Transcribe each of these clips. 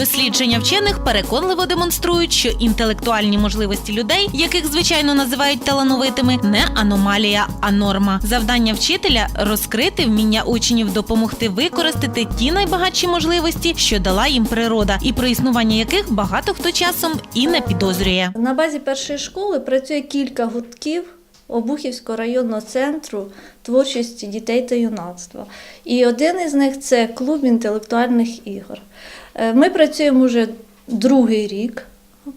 Дослідження вчених переконливо демонструють, що інтелектуальні можливості людей, яких звичайно називають талановитими, не аномалія, а норма. Завдання вчителя розкрити вміння учнів допомогти використати ті найбагатші можливості, що дала їм природа, і про існування яких багато хто часом і не підозрює. На базі першої школи працює кілька гуртків Обухівського районного центру творчості дітей та юнацтва. І один із них це клуб інтелектуальних ігор. Е, Ми працюємо вже другий рік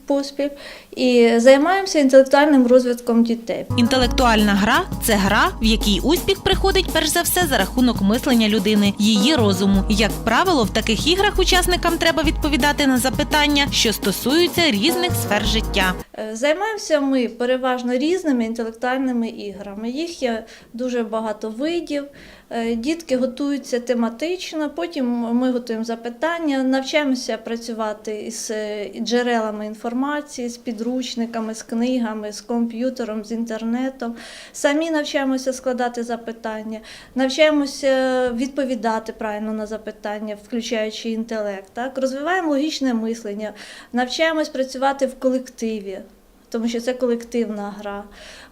поспіль і займаємося інтелектуальним розвитком дітей. Інтелектуальна гра це гра, в якій успіх приходить перш за все за рахунок мислення людини, її розуму. Як правило, в таких іграх учасникам треба відповідати на запитання, що стосуються різних сфер життя. Е, Займаємося ми переважно різними інтелектуальними іграми. Їх є дуже багато видів. Е, Дітки готуються тематично, потім ми готуємо запитання, навчаємося працювати із е, джерелами інформації, з підручниками, з книгами, з комп'ютером, з інтернетом. Самі навчаємося складати запитання, навчаємося відповідати правильно на запитання, включаючи інтелект. Так? Розвиваємо логічне мислення, навчаємось працювати в колективі тому що це колективна гра.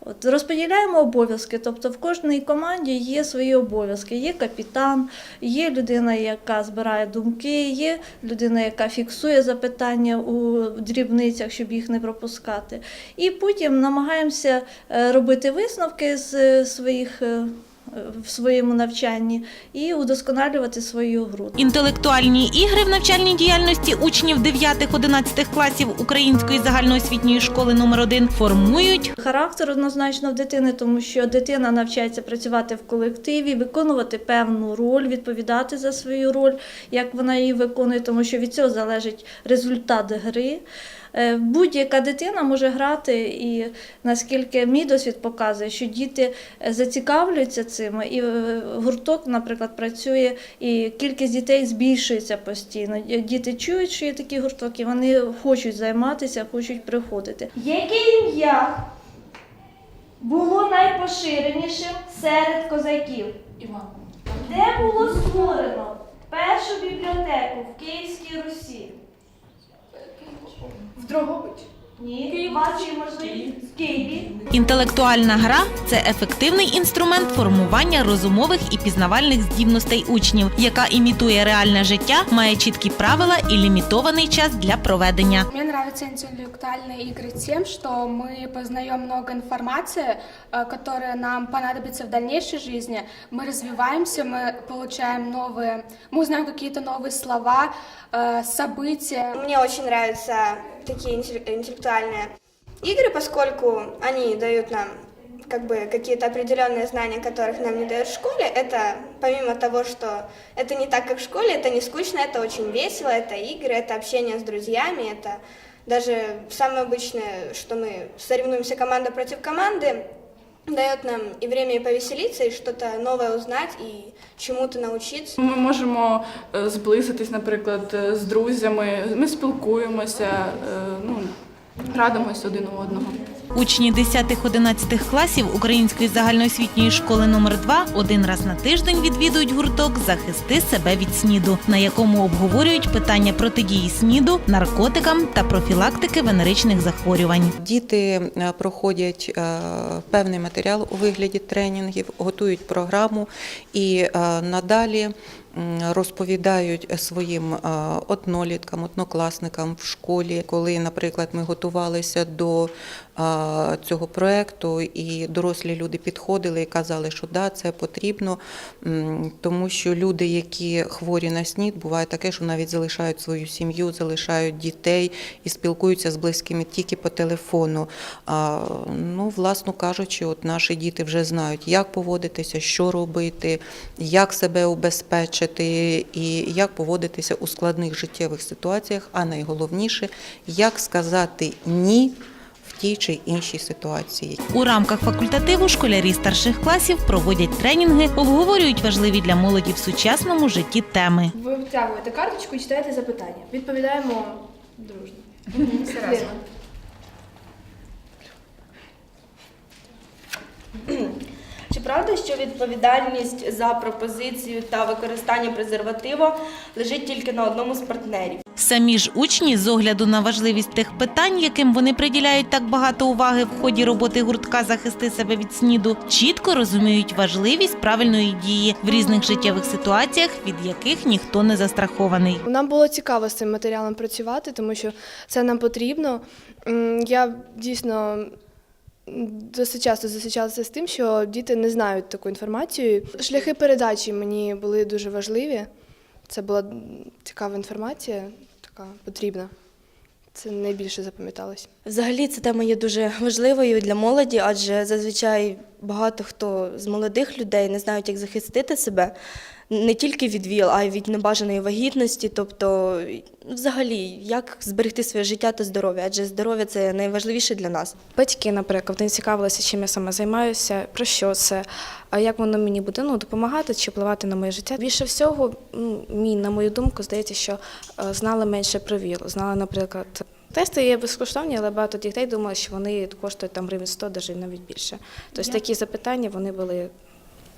От, розподіляємо обов'язки, тобто в кожній команді є свої обов'язки. Є капітан, є людина, яка збирає думки, є людина, яка фіксує запитання у дрібницях, щоб їх не пропускати. І потім намагаємося е, робити висновки з е, своїх. В своєму навчанні і удосконалювати свою гру. Інтелектуальні ігри в навчальній діяльності учнів 9-11 класів Української загальноосвітньої школи номер 1 формують Характер однозначно в дитини, тому що дитина навчається працювати в колективі, виконувати певну роль, відповідати за свою роль, як вона її виконує, тому що від цього залежить результат гри. Е, Будь-яка дитина може грати, і наскільки мій досвід показує, що діти е, зацікавлюються цим, і е, гурток, наприклад, працює, і кількість дітей збільшується постійно. Діти чують, що є такі гуртоки, вони хочуть займатися, хочуть приходити. Яке ім'я було найпоширенішим серед козаків? Іван. Де було створено першу бібліотеку в Київській Русі? В Дрогобич. Ні, ваші можливі в Києві. Інтелектуальна гра це ефективний інструмент формування розумових і пізнавальних здібностей учнів, яка імітує реальне життя, має чіткі правила і лімітований час для проведення. Мне нравятся интеллектуальные игры тем, что мы познаем много информации, э, которая нам понадобится в дальнейшей жизни. Мы развиваемся, мы получаем новые, мы узнаем какие-то новые слова, э, события. Мне очень нравятся такие интелле- интеллектуальные игры, поскольку они дают нам как бы какие-то определенные знания, которых нам не дают в школе. Это помимо того, что это не так, как в школе, это не скучно, это очень весело, это игры, это общение с друзьями, это даже самое обычное, что мы соревнуемся команда против команды, дает нам и время и повеселиться, и что-то новое узнать, и чему-то научиться. Ми можемо е, зблизитись, наприклад, е, з друзями. Ми спілкуємося, е, ну, радимось один у одного. Учні 10-11 класів Української загальноосвітньої школи номер 2 один раз на тиждень відвідують гурток Захисти себе від СНІДу, на якому обговорюють питання протидії СНІДу, наркотикам та профілактики венеричних захворювань. Діти е, проходять е, певний матеріал у вигляді тренінгів, готують програму і е, надалі розповідають своїм е, одноліткам, однокласникам в школі, коли, наприклад, ми готувалися до цього проекту, і дорослі люди підходили і казали, що да, це потрібно, тому що люди, які хворі на СНІД, буває таке, що навіть залишають свою сім'ю, залишають дітей і спілкуються з близькими тільки по телефону. Ну, власно кажучи, от наші діти вже знають, як поводитися, що робити, як себе убезпечити і як поводитися у складних життєвих ситуаціях, а найголовніше, як сказати ні тій чи іншій ситуації. У рамках факультативу школярі старших класів проводять тренінги, обговорюють важливі для молоді в сучасному житті теми. Ви втягуєте карточку і читаєте запитання. Відповідаємо дружно. Все разом. Чи правда, що відповідальність за пропозицію та використання презерватива лежить тільки на одному з партнерів? Самі ж учні з огляду на важливість тих питань, яким вони приділяють так багато уваги в ході роботи гуртка захисти себе від сніду, чітко розуміють важливість правильної дії в різних життєвих ситуаціях, від яких ніхто не застрахований. Нам було цікаво з цим матеріалом працювати, тому що це нам потрібно. Я дійсно досить часто зустрічалася з тим, що діти не знають таку інформацію. Шляхи передачі мені були дуже важливі. Це була цікава інформація, така потрібна. Це найбільше запам'яталось. Взагалі ця тема є дуже важливою для молоді, адже зазвичай багато хто з молодих людей не знають, як захистити себе не тільки від ВІЛ, а й від небажаної вагітності, тобто взагалі як зберегти своє життя та здоров'я, адже здоров'я це найважливіше для нас. Батьки, наприклад, вони цікавилися, чим я саме займаюся, про що це, а як воно мені буде ну, допомагати чи впливати на моє життя. Більше всього, ну, мій, на мою думку, здається, що е, знали менше про ВІЛ. Знали, наприклад, тести є безкоштовні, але багато дітей думали, що вони коштують там гривень 100, навіть навіть більше. Тобто такі запитання вони були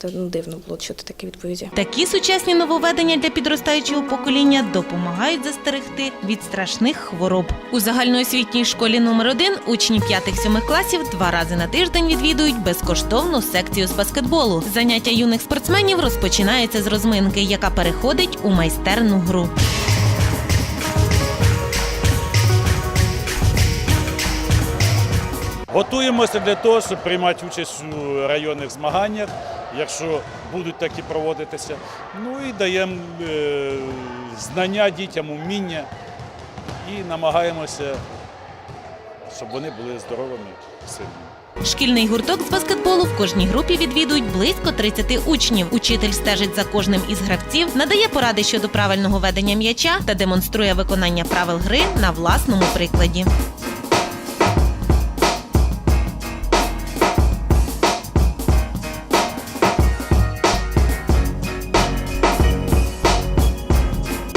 це, ну, дивно було чути такі відповіді. Такі сучасні нововведення для підростаючого покоління допомагають застерегти від страшних хвороб. У загальноосвітній школі номер 1 учні 5-7 класів два рази на тиждень відвідують безкоштовну секцію з баскетболу. Заняття юних спортсменів розпочинається з розминки, яка переходить у майстерну гру. Готуємося для того, щоб приймати участь у районних змаганнях, якщо будуть такі проводитися. Ну і даємо е, знання дітям, уміння і намагаємося, щоб вони були здоровими, сильними. Шкільний гурток з баскетболу в кожній групі відвідують близько 30 учнів. Учитель стежить за кожним із гравців, надає поради щодо правильного ведення м'яча та демонструє виконання правил гри на власному прикладі.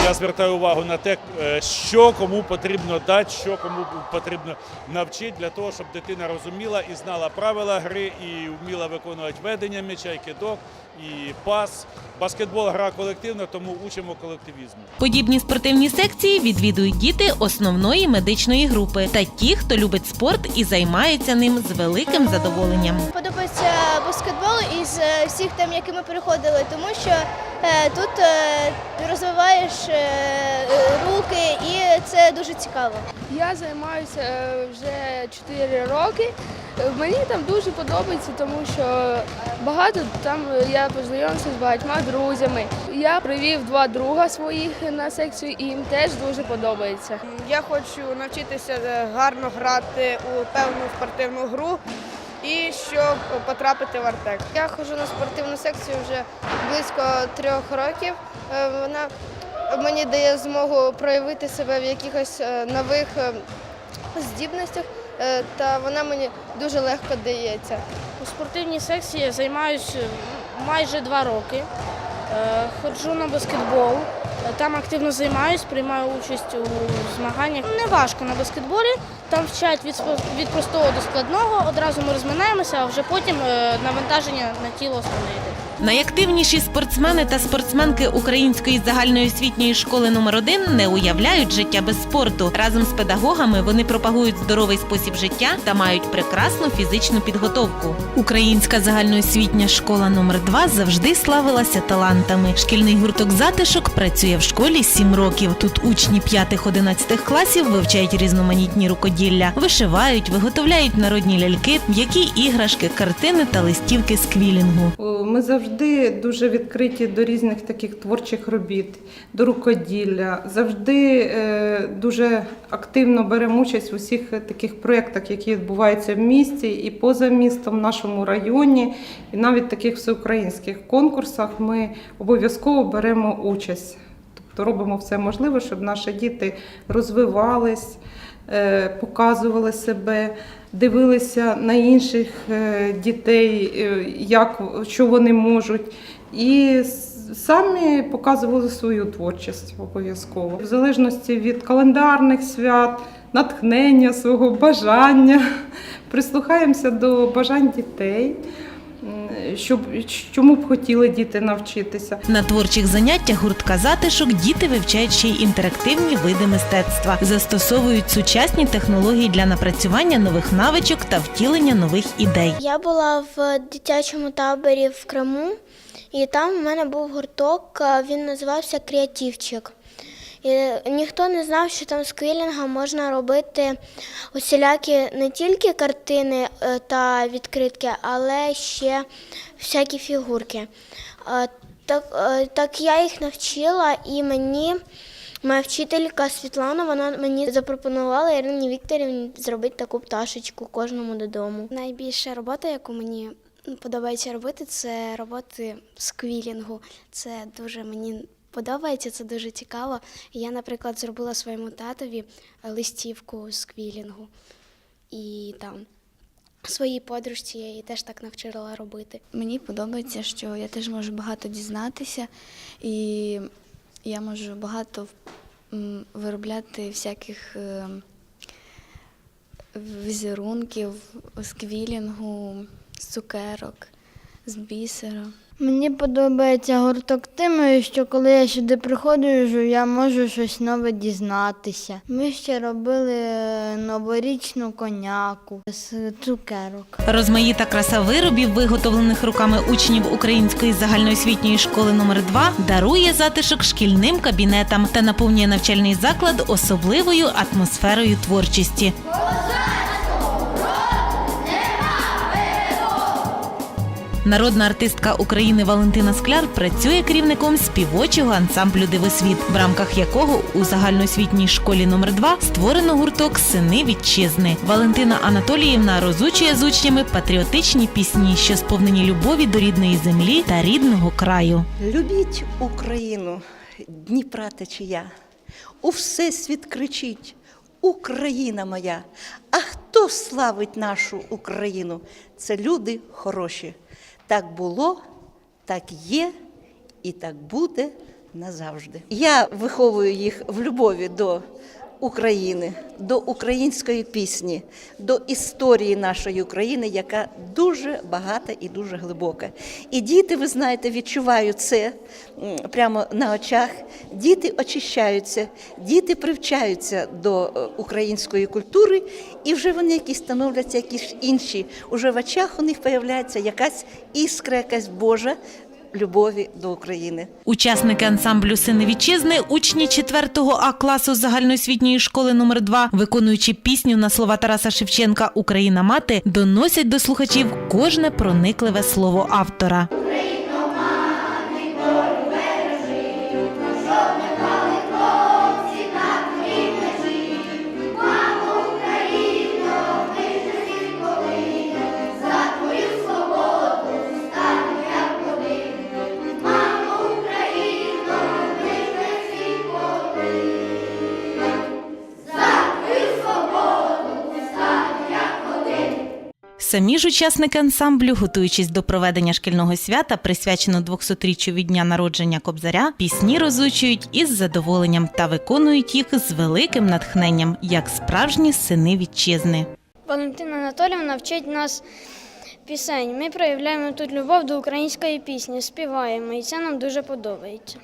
Я звертаю увагу на те, е, що кому потрібно дати, що кому потрібно навчити для того, щоб дитина розуміла і знала правила гри, і вміла виконувати ведення м'яча, і кидок, і пас. Баскетбол гра колективна, тому учимо колективізму. Подібні спортивні секції відвідують діти основної медичної групи та ті, хто любить спорт і займається ним з великим задоволенням. Подобається баскетбол із е, всіх тем, які ми переходили, тому що е, тут розвиваєш руки і це дуже цікаво. Я займаюся е, вже 4 роки. Е, Мені там дуже подобається, тому що багато там е, я познайомився з багатьма друзями. Я привів два друга своїх на секцію, і їм теж дуже подобається. Я хочу навчитися е, гарно грати у певну спортивну гру і щоб потрапити в Артек. Я ходжу на спортивну секцію вже близько трьох років. Е, Вона мені дає змогу проявити себе в якихось е, нових е, здібностях, е, та вона мені дуже легко дається. У спортивній секції я займаюся майже два роки. Ходжу на баскетбол, там активно займаюсь, приймаю участь у змаганнях. Не важко на баскетболі, там вчать від, від простого до складного, одразу ми розминаємося, а вже потім е, навантаження на тіло основне йде. Найактивніші спортсмени та спортсменки української загальноосвітньої школи номер 1 не уявляють життя без спорту. Разом з педагогами вони пропагують здоровий спосіб життя та мають прекрасну фізичну підготовку. Українська загальноосвітня школа номер 2 завжди славилася талантами. Шкільний гурток затишок працює в школі 7 років. Тут учні 5-11 класів вивчають різноманітні рукоділля, вишивають, виготовляють народні ляльки, м'які іграшки, картини та листівки з квілінгу. Ми завжди дуже відкриті до різних таких творчих робіт, до рукоділля. Завжди е, дуже активно беремо участь в усіх таких проєктах, які відбуваються в місті і поза містом, в нашому районі, і навіть таких всеукраїнських конкурсах ми обов'язково беремо участь. Тобто робимо все можливе, щоб наші діти розвивались, е, показували себе, дивилися на інших е, дітей, е, як, що вони можуть. І самі показували свою творчість обов'язково. В залежності від календарних свят, натхнення свого бажання, прислухаємося до бажань дітей, щоб чому б хотіли діти навчитися. На творчих заняттях гуртка затишок діти вивчають ще й інтерактивні види мистецтва, застосовують сучасні технології для напрацювання нових навичок та втілення нових ідей. Я була в дитячому таборі в Криму, і там у мене був гурток, він називався Креативчик. І ніхто не знав, що там з квілінга можна робити усілякі не тільки картини е, та відкритки, але ще всякі фігурки. Е, Так, е, так я їх навчила, і мені моя вчителька Світлана вона мені запропонувала Ірині Вікторівні зробити таку пташечку кожному додому. Найбільша робота, яку мені подобається робити, це роботи з квілінгу. Це дуже мені подобається, це дуже цікаво. Я, наприклад, зробила своєму татові листівку з квілінгу. І там своїй подружці я її теж так навчила робити. Мені подобається, що я теж можу багато дізнатися, і я можу багато виробляти всяких е, візерунків з квілінгу, з цукерок, з бісера. Мені подобається гурток тим, що коли я сюди приходжу, я можу щось нове дізнатися. Ми ще робили е, новорічну коняку з цукерок. Розмаїта краса виробів, виготовлених руками учнів Української загальноосвітньої школи номер 2 дарує затишок шкільним кабінетам та наповнює навчальний заклад особливою атмосферою творчості. Народна артистка України Валентина Скляр працює керівником співочого ансамблю Дивосвіт, в рамках якого у загальноосвітній школі номер 2 створено гурток Сини вітчизни. Валентина Анатоліївна розучує з учнями патріотичні пісні, що сповнені любові до рідної землі та рідного краю. Любіть Україну, Дніпра течія, у всесвіт кричить Україна моя. А хто славить нашу Україну? Це люди хороші. Так було, так є і так буде назавжди. Я виховую їх в любові до України, до української пісні, до історії нашої України, яка дуже багата і дуже глибока. І діти, ви знаєте, відчувають це прямо на очах. Діти очищаються, діти привчаються до е, української культури, і вже вони якісь становляться якісь інші. Уже в очах у них появляється якась іскра, якась Божа любові до України. Учасники ансамблю Сини вітчизни, учні 4 А класу загальноосвітньої школи номер 2 виконуючи пісню на слова Тараса Шевченка Україна мати, доносять до слухачів кожне проникливе слово автора. Самі ж учасники ансамблю, готуючись до проведення шкільного свята, присвяченого 200-річчю від дня народження Кобзаря, пісні розучують із задоволенням та виконують їх з великим натхненням, як справжні сини вітчизни. Валентина Анатоліївна вчить нас пісень. Ми проявляємо тут любов до української пісні, співаємо, і це нам дуже подобається.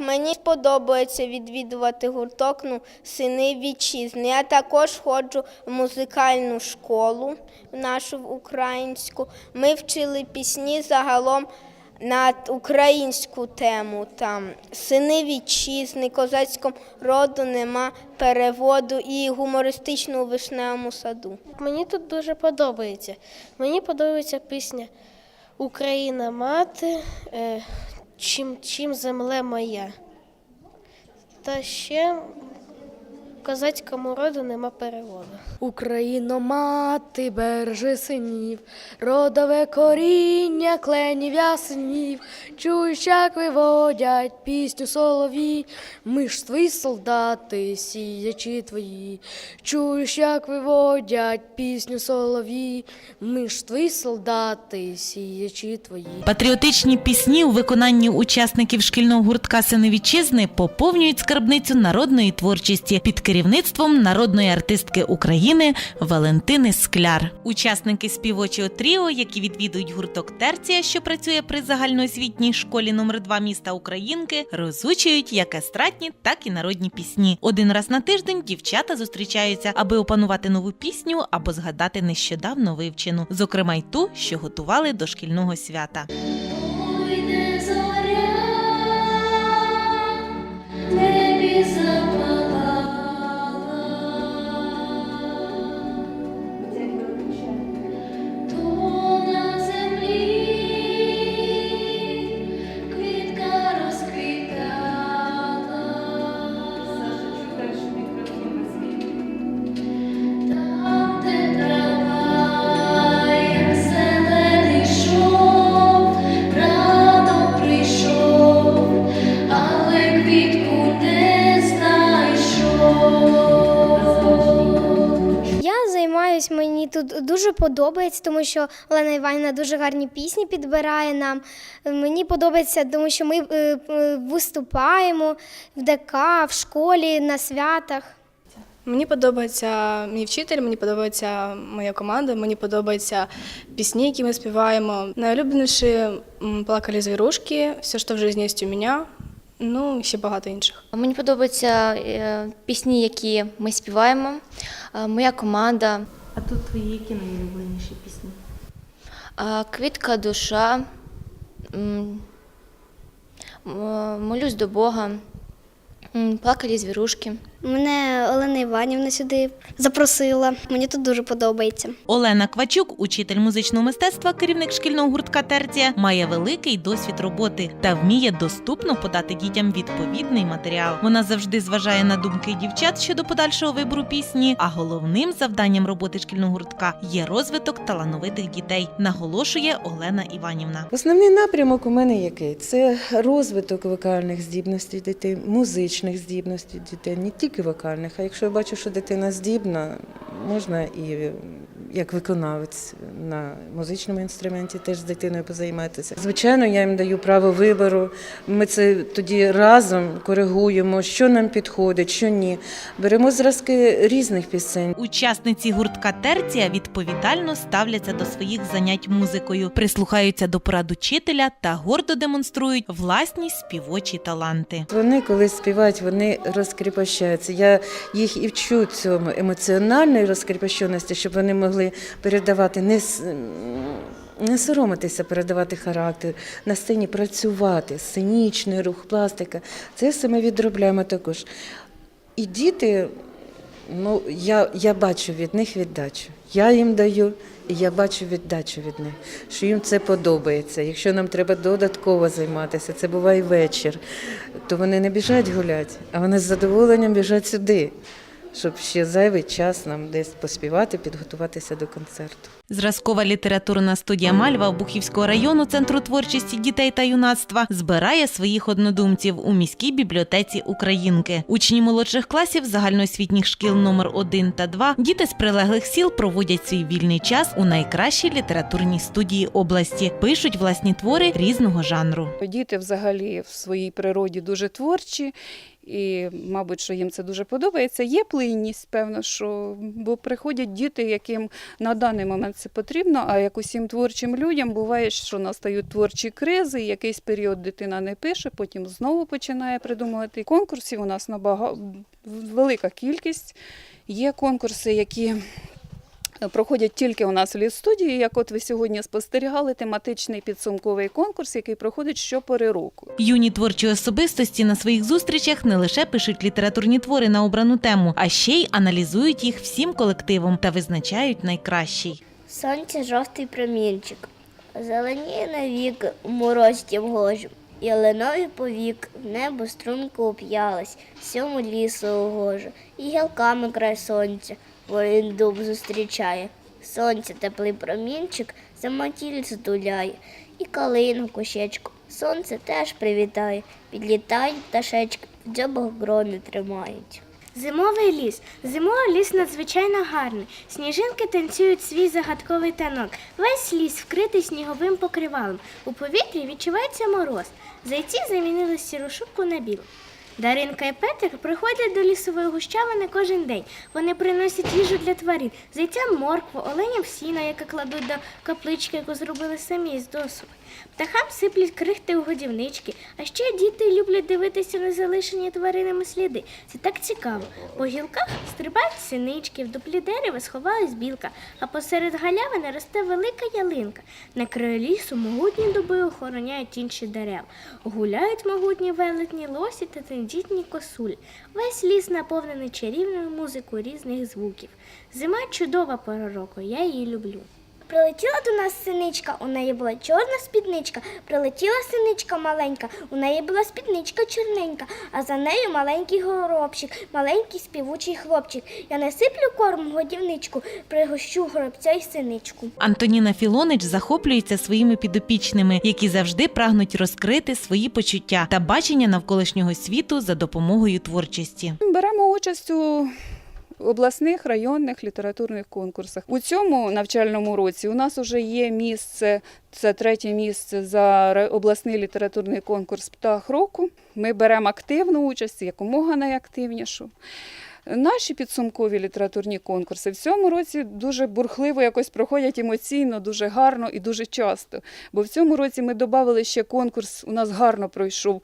Мені подобається відвідувати гурток ну, сини вітчизни. Я також ходжу в музикальну школу нашу українську. Ми вчили пісні загалом на українську тему. Там сини вітчизни, козацькому роду нема переводу і гумористично у вишневому саду. Мені тут дуже подобається. Мені подобається пісня Україна мати, е, чим, чим земле моя. Та ще козацькому роду нема переводу. Україно, мати, бережи синів, родове коріння кленів ясенів, чуєш, як виводять пісню солові, ми ж твої солдати, сіячі твої, чуєш, як виводять пісню солові, ми ж твої солдати, сіячі твої. Патріотичні пісні у виконанні учасників шкільного гуртка Сини вітчизни поповнюють скарбницю народної творчості під керівництвом народної артистки України Валентини Скляр. Учасники співочого тріо, які відвідують гурток Терція, що працює при загальноосвітній школі номер 2 міста Українки, розучують як естрадні, так і народні пісні. Один раз на тиждень дівчата зустрічаються, аби опанувати нову пісню або згадати нещодавно вивчену, зокрема й ту, що готували до шкільного свята. Мені тут дуже подобається, тому що Олена Іванівна дуже гарні пісні підбирає нам. Мені подобається, тому що ми е, е, виступаємо в ДК, в школі, на святах. Мені подобається мій вчитель, мені подобається моя команда, мені подобаються пісні, які ми співаємо. Найулюбленіші плакали звірушки, все, що в житті є у мене, ну і ще багато інших. Мені подобаються е, пісні, які ми співаємо, моя команда. А тут твої які найулюбленіші пісні? А, Квітка душа, молюсь до Бога, плакалі звірушки. Мене Олена Іванівна сюди запросила. Мені тут дуже подобається. Олена Квачук, учитель музичного мистецтва, керівник шкільного гуртка Терція, має великий досвід роботи та вміє доступно подати дітям відповідний матеріал. Вона завжди зважає на думки дівчат щодо подальшого вибору пісні. А головним завданням роботи шкільного гуртка є розвиток талановитих дітей, наголошує Олена Іванівна. Основний напрямок у мене який? Це розвиток вокальних здібностей дітей, музичних здібностей дітей, не тільки вокальних. А якщо я бачу, що дитина здібна, можна і як виконавець на музичному інструменті теж з дитиною позайматися. Звичайно, я їм даю право вибору. Ми це тоді разом коригуємо, що нам підходить, що ні. Беремо зразки різних пісень. Учасниці гуртка Терція відповідально ставляться до своїх занять музикою, прислухаються до порад учителя та гордо демонструють власні співочі таланти. Вони, коли співають, вони розкріпощаються. Я їх і вчу цьому емоціональної розкріпощеності, щоб вони могли передавати не, не соромитися, передавати характер, на сцені працювати, сценічний рух, пластика. Це все ми відробляємо також. І діти, ну, я, я бачу від них віддачу. Я їм даю, і я бачу віддачу від них, що їм це подобається. Якщо нам треба додатково займатися, це буває вечір, то вони не біжать гуляти, а вони з задоволенням біжать сюди, щоб ще зайвий час нам десь поспівати, підготуватися до концерту. Зразкова літературна студія Мальва Обухівського району Центру творчості дітей та юнацтва збирає своїх однодумців у міській бібліотеці Українки. Учні молодших класів загальноосвітніх шкіл номер 1 та 2, діти з прилеглих сіл проводять свій вільний час у найкращій літературній студії області, пишуть власні твори різного жанру. Діти взагалі в своїй природі дуже творчі, і, мабуть, що їм це дуже подобається. Є плинність, певно, що бо приходять діти, яким на даний момент це потрібно. А як усім творчим людям буває, що настають творчі кризи, якийсь період дитина не пише, потім знову починає придумувати. Конкурсів у нас набагато велика кількість. Є конкурси, які проходять тільки у нас в ліс-студії, як от ви сьогодні спостерігали, тематичний підсумковий конкурс, який проходить щопори року. Юні творчі особистості на своїх зустрічах не лише пишуть літературні твори на обрану тему, а ще й аналізують їх всім колективом та визначають найкращий. Сонце жовтий промінчик, зеленіє навік у морозі гожу, і ленові повік в небо струнко уп'ялась, сьому лісу угожу, і гілками край сонця, воїн дуб зустрічає. Сонце теплий промінчик за матільцю туляє, і калину кущечку. Сонце теж привітає, підлітають пташечки, в дзьобах грони тримають. Зимовий ліс. Зимовий ліс надзвичайно гарний. Сніжинки танцюють свій загадковий танок. Весь ліс вкритий сніговим покривалом. У повітрі відчувається мороз. Зайці замінили сіру шубку на білу. Даринка і Петер приходять до лісової гущавини кожен день. Вони приносять їжу для тварин, зайцям моркву, оленям сіно, яке кладуть до каплички, яку зробили самі з досуги. Птахам сиплять крихти у годівнички, а ще діти люблять дивитися на залишені тваринами сліди. Це так цікаво. По гілках стрибають синички, в дуплі дерева сховалась білка, а посеред галявини росте велика ялинка. На краю лісу могутні дуби охороняють інші дерева. Гуляють могутні велетні лосі та тендітні косулі. Весь ліс наповнений чарівною музикою різних звуків. Зима чудова пора року, я її люблю. Прилетіла до нас синичка, у неї була чорна спідничка. Прилетіла синичка маленька, у неї була спідничка чорненька, а за нею маленький горобчик, маленький співучий хлопчик. Я не сиплю корм годівничку, пригощу горобця й синичку. Антоніна Філонич захоплюється своїми підопічними, які завжди прагнуть розкрити свої почуття та бачення навколишнього світу за допомогою творчості. Беремо участь у обласних районних літературних конкурсах. У цьому навчальному році у нас вже є місце, це третє місце за обласний літературний конкурс Птах року. Ми беремо активну участь, якомога найактивнішу. Наші підсумкові літературні конкурси в цьому році дуже бурхливо якось проходять емоційно, дуже гарно і дуже часто. Бо в цьому році ми додали ще конкурс, у нас гарно пройшов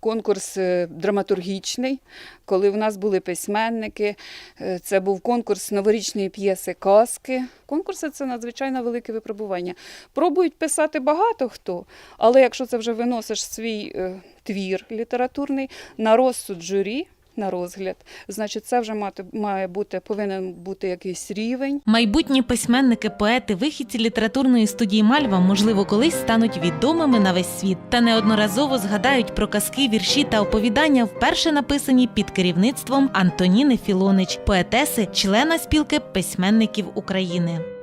конкурс е, драматургічний, коли в нас були письменники. Е, Це був конкурс новорічної п'єси казки. Конкурси це надзвичайно велике випробування. Пробують писати багато хто, але якщо це вже виносиш свій е, твір літературний на розсуд журі. На розгляд, значить, це вже мати має бути повинен бути якийсь рівень. Майбутні письменники, поети, вихідці літературної студії Мальва, можливо, колись стануть відомими на весь світ та неодноразово згадають про казки, вірші та оповідання, вперше написані під керівництвом Антоніни Філонич, поетеси, члена спілки письменників України.